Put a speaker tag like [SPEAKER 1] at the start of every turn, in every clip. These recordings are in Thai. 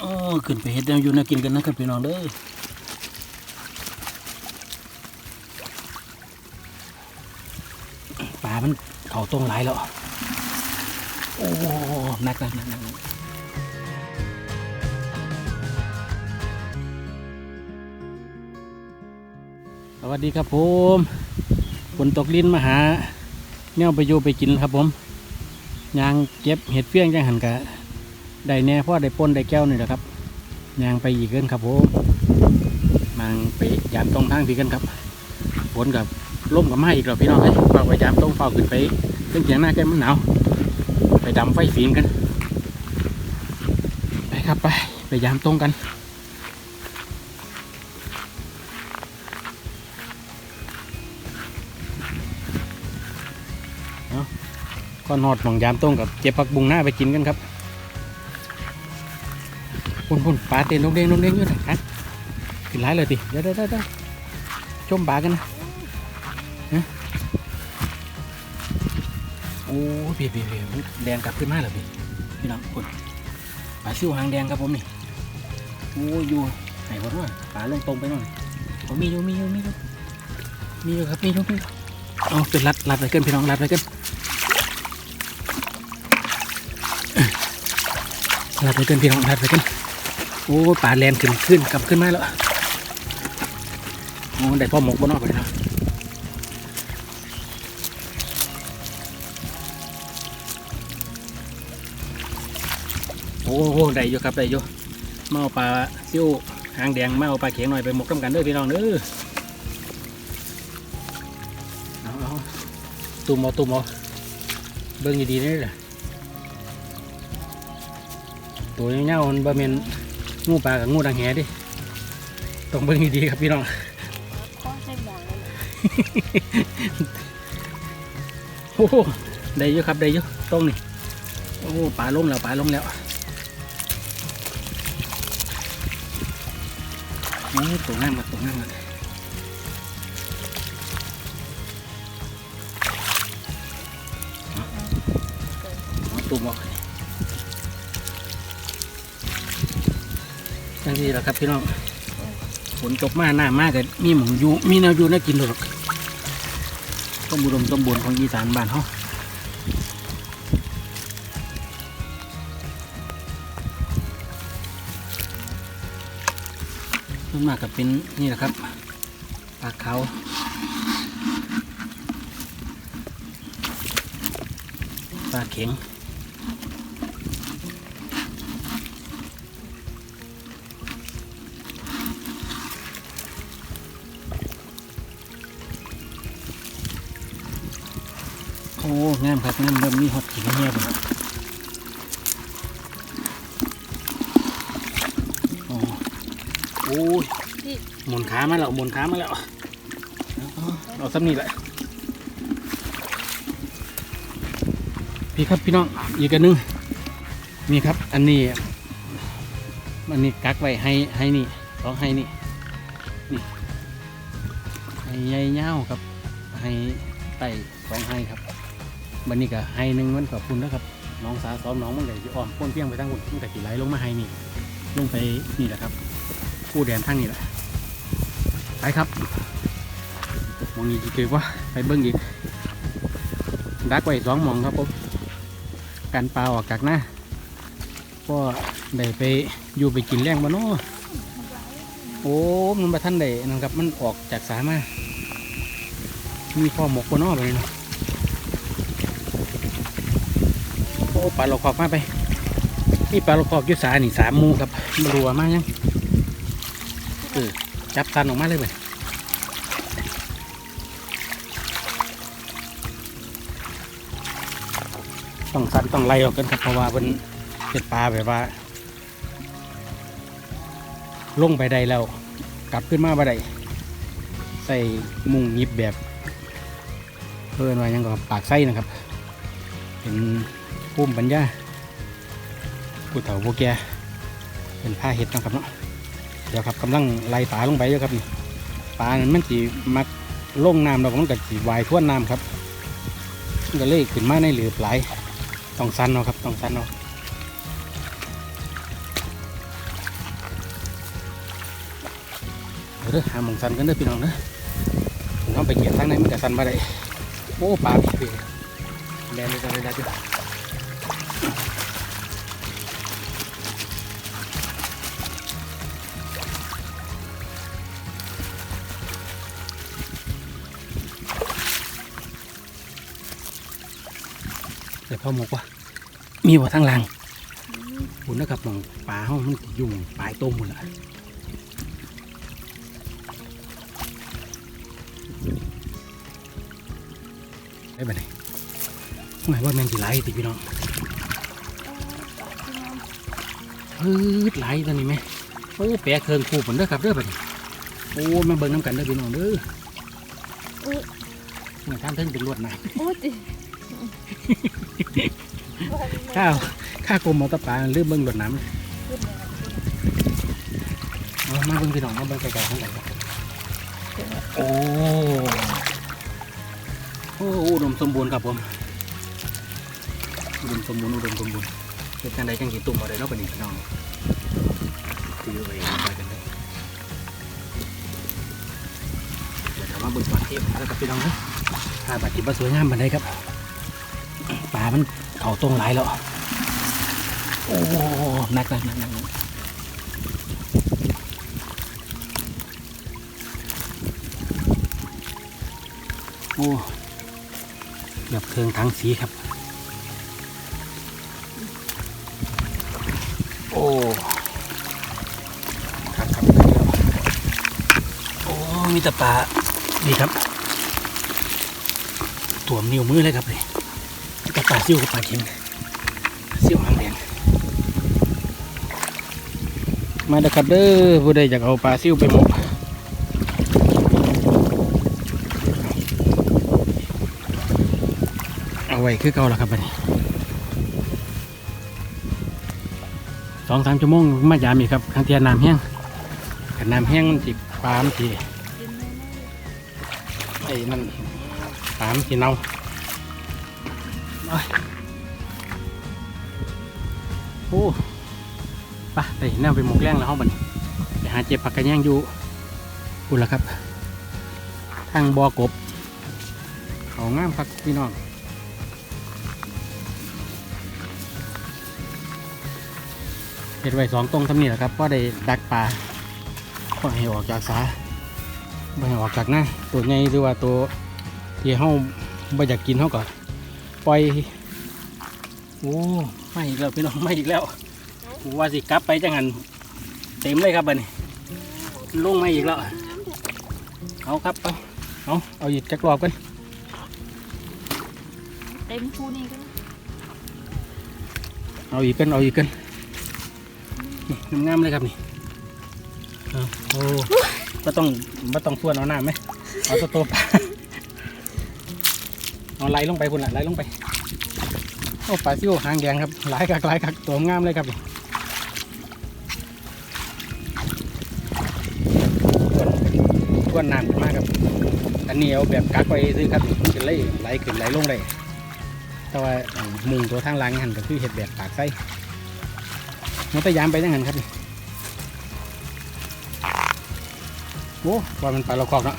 [SPEAKER 1] โอ้ขึ้นไปเฮ็ดแนวอยู่นะกินกันนะครับพี่น้องเด้อปลามันเขาตรงหลายแล้ว โอ้หนักนักนักนักสวัสดีครับผมฝนตกลิ้นมาหาแนวไปอยู่ไปกินครับผมยางเก็บเห็ดเฟี้ยงจังหันกะ ได้แน่เพราะได้ป้นได้แก้วนี่แหละครับยางไปอีกเกินครับผมมางไปยามตรงทางพี่กันครับฝนกับล่มกับไมาอีกแล้วพี่น้องเอ้ยฝากไปยามตรงเฝ้าขึ้นไปเครื่องเสียงหน้าแก้มันหนาวไปดำไฟฝีนกันไปครับไปไปยามตรงกันเอาก้อนอดหมองยามตรงกับเจ็บผักบุงหน้าไปกินกันครับ พุ่นพุ่นปลาเต้นลงเด้งลงเด้งอยู่นะฮะกินร้ายเลยติเดี๋ยวเดี๋ยวเดี๋ยวเดี๋ยวชมปลากันนะโอ้ยพี่พี่พี่มันแดงกลับขึ้นมาแล้วพี่พี่น้องพุ่นปลาซิวหางแดงครับผมนี่โอ้ยอยู่ไหนวะด้วยปลาลงตรงไปหน่อยผมมีอยู่มีอยู่มีอยู่มีอยู่ครับมีอยู่มีอยู่เอาเป็นรัดรัดไปเกินพี่น้องรัดไปเกินลัดไปเกินพี่น้องลัดไปเกิน โอ้ป่าแลนขึ้นขึ้นกลับขึ้นมาแล้วโอ้ได้พ่อหมกบนออกไปแล้วโอ้โหได้อยู่ครับได้อยู่มาเอาปลาซิ่วหางแดงมาเอาปลาเข็งหน่อยไปหมกน้ำกันด้อพี่น้องเด้อเอาเอาตุ่มเอาตุ่มเอาเบิ่งดีๆนี่แหละตัวเงี้ยๆมันบะเมน งูปลากับงูดังแหดิต้องเบิ่งดีๆครับพี่น้อง
[SPEAKER 2] ก็ใช้หมอนเลย
[SPEAKER 1] โอ้โหได้เยอะครับได้เยอะตรงนี้โอ้ปลาลงแล้วปลาลงแล้วนี่ตัวงามกับตัวงามกันเอาตุ่มออก จังที่แล้วครับพี่น้องฝนตกมาหน้ามากเลยมีหมูยูมีแนวอยูน่ากินหรอกต้มบุดมต้มบุญของอีสานบ้านเขาส่วนมากก็เป็นนี่แหละครับปลาเขาปลาเข็ง อ้งามครับงามเริ่มมีฮอตขิงเงียบเลยโอ้โอ้ยหมุนขามาแล้วหมุนขามาแล้วเอาซ้ำนี่แหละพี่ครับพี่น้องอีกอันหนึงนี่ครับ อันนี้อันนี้กักไว้ให้ให้นี่สองให้นี่นี่ให้ใหญ่เงาวครับให้ไต่สองให้ครับ บันนี้ก็ให้หนึ่งมันขอบคุณนะครับน้องสาซ้อมน้องมันเลยจะอ้อมพ้นเพียงไปทางบนมันก็สิไหลลงมาให้นี่ลงไปนี่แหละครับผู้แดนทั้งนี่แหละไปครับมองนี้จะเกิดว่าไปเบิ้งอีกดักไว้สองมองครับผมกันปลาออกจากหน้าก็ได้ไปอยู่ไปกินแรงบ้านอ้โอ้มันมาท่านได้นะครับ มันออกจากสามามีข้อหมกบ้านอ้ไปเลยเนาะ โอ้ ปลาหลอกขอกมาไปนี่ปลาหลอกขอกยุสานี่สามมูครับมารัวมากยังเออจับตันออกมาเลยไปต้องสันต้องไล่ออกกันครับเพราะว่าเป็นเป็นปลาแบบว่าลงไปได้แล้ว กลับขึ้นมาบ่ได้ใส่มุงยิบแบบเพื่อนว่าหยังก็ปากไส้นะครับ เป็น ภูมิปัญญาผู้เฒ่าผู้แก่เป็นผ้าเห็ดนะครับเนาะเดี๋ยวครับกำลังไล่ปลาลงไปเยอะครับนี่ปลามันจีมักล่งน้ำเราก็มันกับจีวายทั่วน้ำครับก็เลยขึ้นมาในเหลือปลายต้องสั้นเนาะครับต้องสั้นเนาะเด้อหามองสันกันเด้อพี่น้องนะผมต้องไปเกี่ยทางไหนมันกับสันมาได้โอ้ปลาพี่แดนเลยสันเลยนะพี่ เดี๋ยวพ่อหมกว่า มีบ่ทางหลังคุณนะครับมองปลาเฮามันสิอยู่ปลายต้มหมดละได้ปะเนี่ยหมายว่าแมงสิไหลติพี่น้องพืดไหลตอนนี้ไหมโอ้แปะเครื่องคู่ผมเด้อครับเด้อปะเนี่ยโอ้มาเบิ่งน้ำกันเด้อพี่น้องเด้อเหมือนท่านเพิ่งเป็นลวดหนะ
[SPEAKER 2] โอ้ติ
[SPEAKER 1] ข้าวข้ากลมเอาแตะปลาลืมเบิ่งหลดน้ำเอามาเบิ่งพี่น้องมาเบิ่งไกลๆข้างหลังโอ้โอ้อุดมสมบูรณ์ครับผมอุดมสมบูรณ์อุดมสมบูรณ์เป็นจังใดจังกี่ตุ่มมาเลยเนาะปนี้พี่น้องตีเอาเองไปกันเลยเดี๋ยวมาเบิ่งปลาเทพแล้วกับพี่น้องนะถ้าบาดจิบว่าสวยงามบันไดครับ ปลามันเข่าตรงไหลแล้ว โอ้หนักหนักหนักหนักโอ้แบบเครื่องทั้งสีครับ โอ้ครับครับโอ้มีแต่ปลาดีครับตัวมนิ้วมือเลยครับเลย ปลาซิ่วกับปลาเข็งซิ่วหางแดงมาเด้อครับเด้อผู้ใดอยากเอาปลาซิ่วไปหมกเอาไว้คือเก่าแล้วครับบัดนี้สองสามชั่วโมงมายามอีกครับครั้งเทียนน้ำแห้งขันน้ำแห้งมันสิปลามันสิไอ้นั่นปลามันสิเน่า โอ้ไปไปแนวไปหมกแรงแล้วห้องบันไปหาเจ็บผักกระแยงอยู่อุ่นละครับ ทางบ่อกบ เขางามครับพี่น้องเห็ดไว้สองตรงทำนี่แหละครับเพราะได้ดักปลาก็ให้ออกจากสาไม่ให้ออกจากหน้าตัวใหญ่หรือว่าตัวที่เฮาไม่อยากกินเฮาก็ปล่อยโอ้ ไม่อีกแล้วพี่น้องไม่อีกแล้วว่าสิกลับไปจังหันเต็มเลยครับบัดนี้ลงไม่อีกแล้วเอาครับเอาเอาเอาหยิบจักรอบกัน
[SPEAKER 2] เต็มคูนี่กัน
[SPEAKER 1] เอาอีกกันเอาอีกกันนี่งามๆเลยครับนี่เอาโอ้ก็ต้องไม่ต้องส่วนเอาน้ำไหมเอาตัวโตวปลาเอาไหลลงไปคุณละไหลลงไป โอ้ปลาซิวหางแดงครับ หลายกักหลายกักตัวงามเลยครับกวนน้ำขึ้นมากครับ อันนี้เอาแบบกักไว้ซื้อครับนี่มันจะไหลไหลขึ้นไหลลงได้แต่ว่ามุงตัวทางล่างหันก็คือเห็ดแบบปากไส้มันพยายามไปยังไงครับโอ้ว่ามันปลาเราคอกเนาะ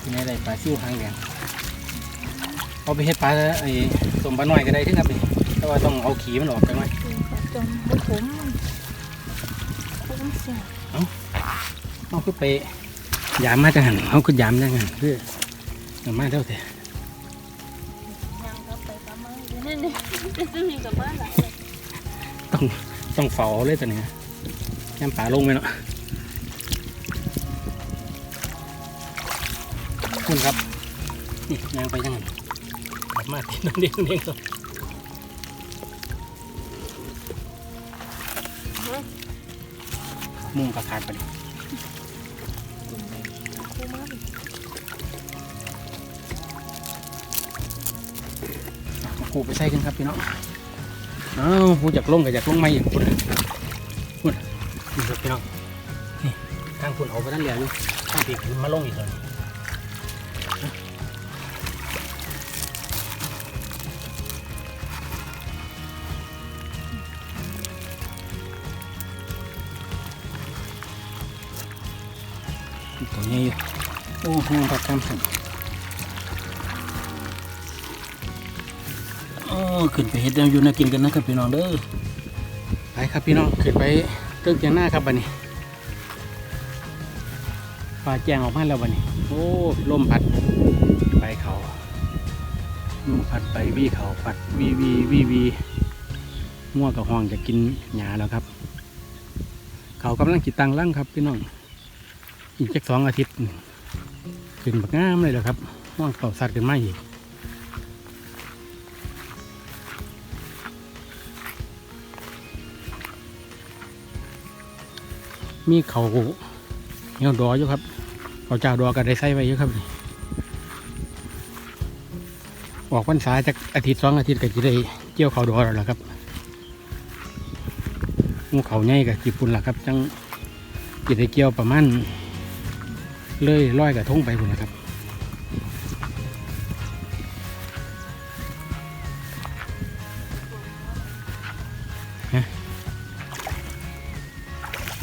[SPEAKER 1] ที่ไหนได้ปลาซิ่วหางแดง เอาไปเฮ็ดปลาไอ้สมปลาหน่อยก็ได้ที่ครับนี่แต่ว่าต้องเอาขีมันออกกันหน่อย
[SPEAKER 2] จมบุผมผมเสีย
[SPEAKER 1] เอาคือไปยามมาจังหันเอาคือยามจังหันคือเอามาเท่าแต่
[SPEAKER 2] ยังก็ไปประมาณนี้
[SPEAKER 1] ต้องต้องเฝ้าเลยตัวนี้ยามปลาลงไปเนาะคุณครับนี่ยางไปจังหัน กลับมาที่นั่นเด้งเด้งตัวมุงกระขาดไปดิ
[SPEAKER 2] คูมา
[SPEAKER 1] ผูไปใส่กันครับพี่น้องอ้าวผู้อยากลงก็อยากลงไม่อีกคุณคุณนี่ครับพี่น้องนี่ทางคุณเอาไปนั่นเหลืออยู่ทางปีกคุณมาลงอีกเลยตัว โอ้งามผักกำสันโอ้ขึ้นไปเฮ็ดแนวอยู่น่ากินกันนะครับพี่น้องเด้อ ไปครับพี่น้อง ขึ้นไปเติมเจียงหน้าครับบัดนี้ปลาแจงออกมาแล้วบัดนี้ โอ้ลมพัดไปเขาลมพัดไปวีเขาพัดวีวีวีวีง่วงกับห้องจะกินหญ้าแล้วครับ เขากำลังจิตตังร่างครับพี่น้อง อีกจักสองอาทิตย์ ขึ้นบักงามเลยแหละครับว่างเป่าสัตว์ขึ้นมาอีกมีเขาเหี่ยวดออยู่ครับเขาจ้าดอก็ได้ใส่ไว้อยู่ครับออกพรรษาจากอาทิตย์สองอาทิตย์ก็จะได้เกี่ยวเขาดอแล้วล่ะครับหมูเขาใหญ่กับจีปุ่นล่ะครับจังกิได้เกี่ยวประมาณ เลยร้อยกระทงไปคุณนะครับ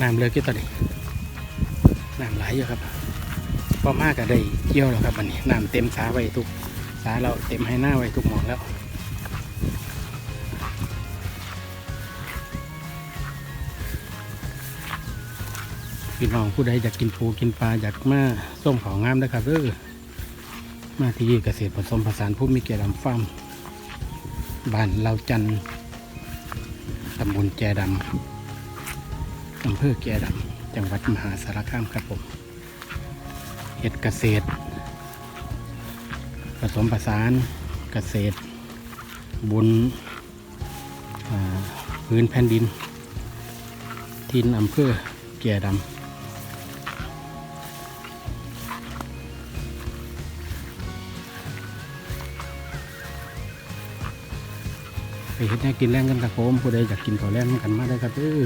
[SPEAKER 1] น้ำเลยกี่ตอนนี้น้ำไหลอยู่ครับพอมากก็ได้เกี่ยวแล้วครับอันนี้น้ำเต็มสาไว้ทุกสาเราเต็มให้หน้าไว้ทุกหมองแล้ว พี่น้องผู้ใดอยากกินปูกินปลาอยากมาส้มของงามนะครับเออมาที่เกษตรผสมผสานผู้มีเกียรติลำฟาร์มบ้านเราจันตำบลแจดำอำเภอแจดำจังหวัดมหาสารคามครับผมเห็ดเกษตร ผสมผสานเกษตรบุญอ่าพื้นแผ่นดิน ทินอำเภอแก่ดำ ไปเห็ดแน่กินแรงกันครับผมผู้ใดอยากกินข้าวแรงกันมาได้ครับเด้อ